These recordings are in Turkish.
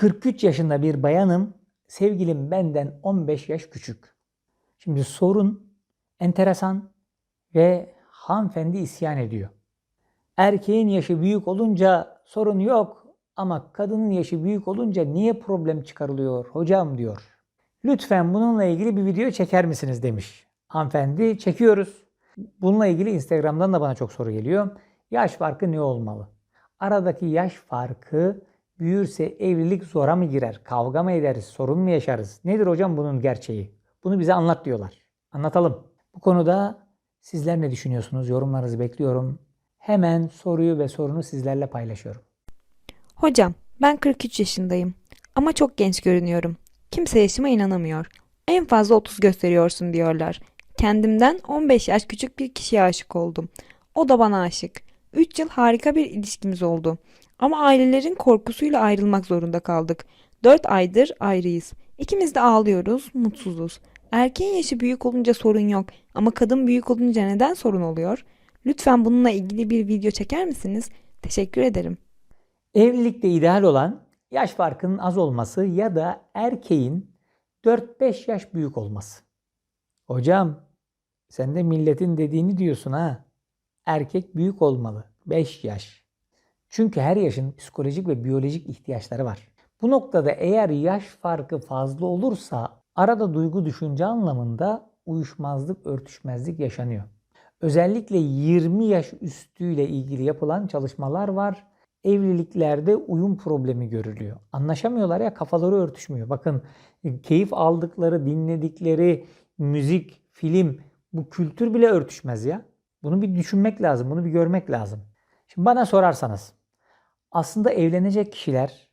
43 yaşında bir bayanım. Sevgilim benden 15 yaş küçük. Şimdi sorun enteresan ve hanımefendi isyan ediyor. Erkeğin yaşı büyük olunca sorun yok ama kadının yaşı büyük olunca niye problem çıkarılıyor hocam diyor. Lütfen bununla ilgili bir video çeker misiniz demiş. Hanımefendi çekiyoruz. Bununla ilgili Instagram'dan da bana çok soru geliyor. Yaş farkı ne olmalı? Aradaki yaş farkı büyürse evlilik zora mı girer? Kavga mı ederiz? Sorun mu yaşarız? Nedir hocam bunun gerçeği? Bunu bize anlat diyorlar. Anlatalım. Bu konuda sizler ne düşünüyorsunuz? Yorumlarınızı bekliyorum. Hemen soruyu ve sorunu sizlerle paylaşıyorum. Hocam, ben 43 yaşındayım ama çok genç görünüyorum. Kimse yaşıma inanamıyor. En fazla 30 gösteriyorsun diyorlar. Kendimden 15 yaş küçük bir kişiye aşık oldum. O da bana aşık. 3 yıl harika bir ilişkimiz oldu. Ama ailelerin korkusuyla ayrılmak zorunda kaldık. 4 aydır ayrıyız. İkimiz de ağlıyoruz, mutsuzuz. Erkeğin yaşı büyük olunca sorun yok ama kadın büyük olunca neden sorun oluyor? Lütfen bununla ilgili bir video çeker misiniz? Teşekkür ederim. Evlilikte ideal olan yaş farkının az olması ya da erkeğin 4-5 yaş büyük olması. Hocam sen de milletin dediğini diyorsun ha. Erkek büyük olmalı. 5 yaş. Çünkü her yaşın psikolojik ve biyolojik ihtiyaçları var. Bu noktada eğer yaş farkı fazla olursa arada duygu düşünce anlamında uyuşmazlık, örtüşmezlik yaşanıyor. Özellikle 20 yaş üstüyle ilgili yapılan çalışmalar var. Evliliklerde uyum problemi görülüyor. Anlaşamıyorlar ya kafaları örtüşmüyor. Bakın keyif aldıkları, dinledikleri müzik, film bu kültür bile örtüşmez ya. Bunu bir düşünmek lazım, bunu bir görmek lazım. Şimdi bana sorarsanız aslında evlenecek kişiler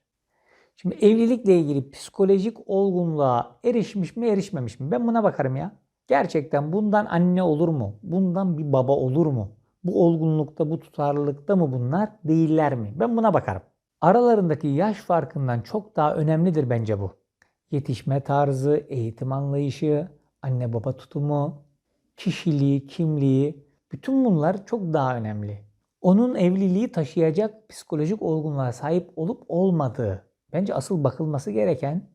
şimdi evlilikle ilgili psikolojik olgunluğa erişmiş mi erişmemiş mi? Ben buna bakarım ya. Gerçekten bundan anne olur mu? Bundan bir baba olur mu? Bu olgunlukta, bu tutarlılıkta mı bunlar? Değiller mi? Ben buna bakarım. Aralarındaki yaş farkından çok daha önemlidir bence bu. Yetişme tarzı, eğitim anlayışı, anne baba tutumu, kişiliği, kimliği, bütün bunlar çok daha önemli. Onun evliliği taşıyacak psikolojik olgunluğa sahip olup olmadığı bence asıl bakılması gereken,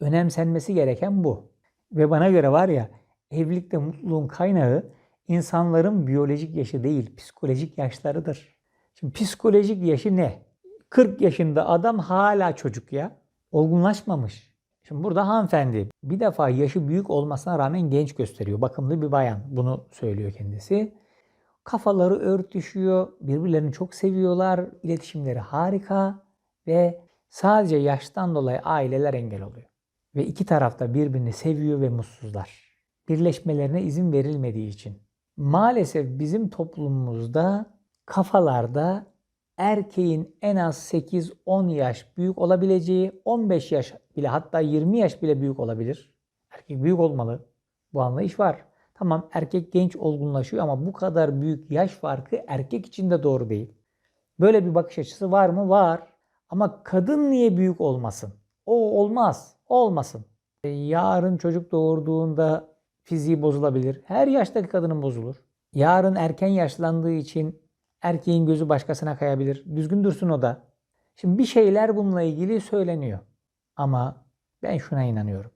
önemsenmesi gereken bu. Ve bana göre var ya evlilikte mutluluğun kaynağı insanların biyolojik yaşı değil, psikolojik yaşlarıdır. Şimdi psikolojik yaşı ne? 40 yaşında adam hala çocuk ya. Olgunlaşmamış. Şimdi burada hanımefendi bir defa yaşı büyük olmasına rağmen genç gösteriyor. Bakımlı bir bayan. Bunu söylüyor kendisi. Kafaları örtüşüyor. Birbirlerini çok seviyorlar. İletişimleri harika. Ve sadece yaştan dolayı aileler engel oluyor. Ve iki tarafta birbirini seviyor ve mutsuzlar. Birleşmelerine izin verilmediği için. Maalesef bizim toplumumuzda kafalarda erkeğin en az 8-10 yaş büyük olabileceği, 15 yaş bile hatta 20 yaş bile büyük olabilir. Erkek büyük olmalı. Bu anlayış var. Tamam erkek genç olgunlaşıyor ama bu kadar büyük yaş farkı erkek için de doğru değil. Böyle bir bakış açısı var mı? Var. Ama kadın niye büyük olmasın? O olmaz. Olmasın. E, Yarın çocuk doğurduğunda fiziği bozulabilir. Her yaştaki kadının bozulur. Yarın erken yaşlandığı için erkeğin gözü başkasına kayabilir. Düzgün dursun o da. Şimdi bir şeyler bununla ilgili söyleniyor. Ama ben şuna inanıyorum.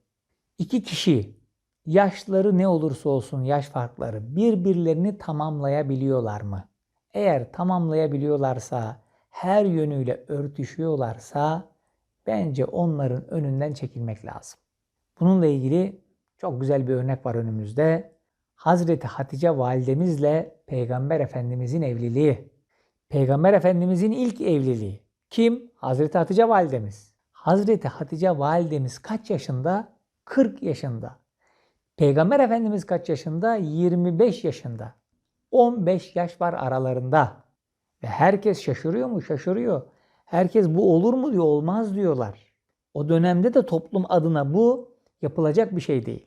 İki kişi yaşları ne olursa olsun yaş farkları birbirlerini tamamlayabiliyorlar mı? Eğer tamamlayabiliyorlarsa, her yönüyle örtüşüyorlarsa bence onların önünden çekilmek lazım. Bununla ilgili çok güzel bir örnek var önümüzde. Hazreti Hatice validemizle Peygamber Efendimizin evliliği. Peygamber Efendimizin ilk evliliği. Kim? Hazreti Hatice validemiz. Hazreti Hatice validemiz kaç yaşında? 40 yaşında. Peygamber Efendimiz kaç yaşında? 25 yaşında. 15 yaş var aralarında. Ve herkes şaşırıyor mu? Şaşırıyor. Herkes bu olur mu diyor, olmaz diyorlar. O dönemde de toplum adına bu yapılacak bir şey değil.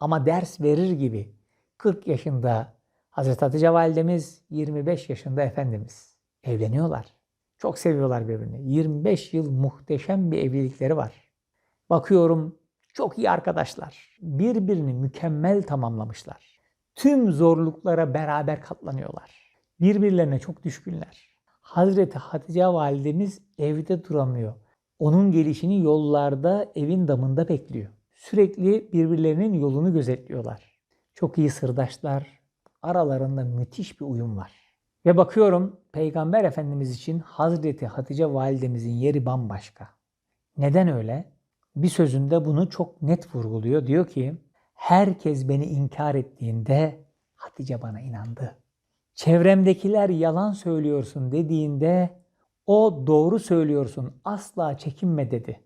Ama ders verir gibi 40 yaşında Hazreti Hatice validemiz, 25 yaşında Efendimiz. Evleniyorlar. Çok seviyorlar birbirini. 25 yıl muhteşem bir evlilikleri var. Bakıyorum çok iyi arkadaşlar. Birbirini mükemmel tamamlamışlar. Tüm zorluklara beraber katlanıyorlar. Birbirlerine çok düşkünler. Hazreti Hatice validemiz evde duramıyor. Onun gelişini yollarda, evin damında bekliyor. Sürekli birbirlerinin yolunu gözetliyorlar. Çok iyi sırdaşlar. Aralarında müthiş bir uyum var. Ve bakıyorum Peygamber Efendimiz için Hazreti Hatice validemizin yeri bambaşka. Neden öyle? Bir sözünde bunu çok net vurguluyor. Diyor ki herkes beni inkar ettiğinde Hatice bana inandı. Çevremdekiler yalan söylüyorsun dediğinde o doğru söylüyorsun asla çekinme dedi.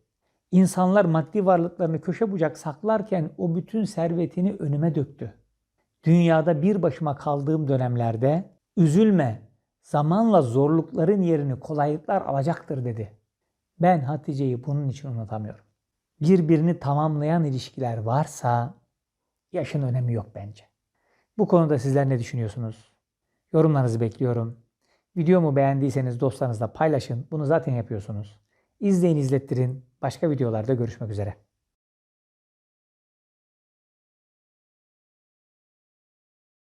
İnsanlar maddi varlıklarını köşe bucak saklarken o bütün servetini önüme döktü. Dünyada bir başıma kaldığım dönemlerde üzülme zamanla zorlukların yerini kolaylıklar alacaktır dedi. Ben Hatice'yi bunun için unutamıyorum. Birbirini tamamlayan ilişkiler varsa yaşın önemi yok bence. Bu konuda sizler ne düşünüyorsunuz? Yorumlarınızı bekliyorum. Videomu beğendiyseniz dostlarınızla paylaşın. Bunu zaten yapıyorsunuz. İzleyin izlettirin. Başka videolarda görüşmek üzere.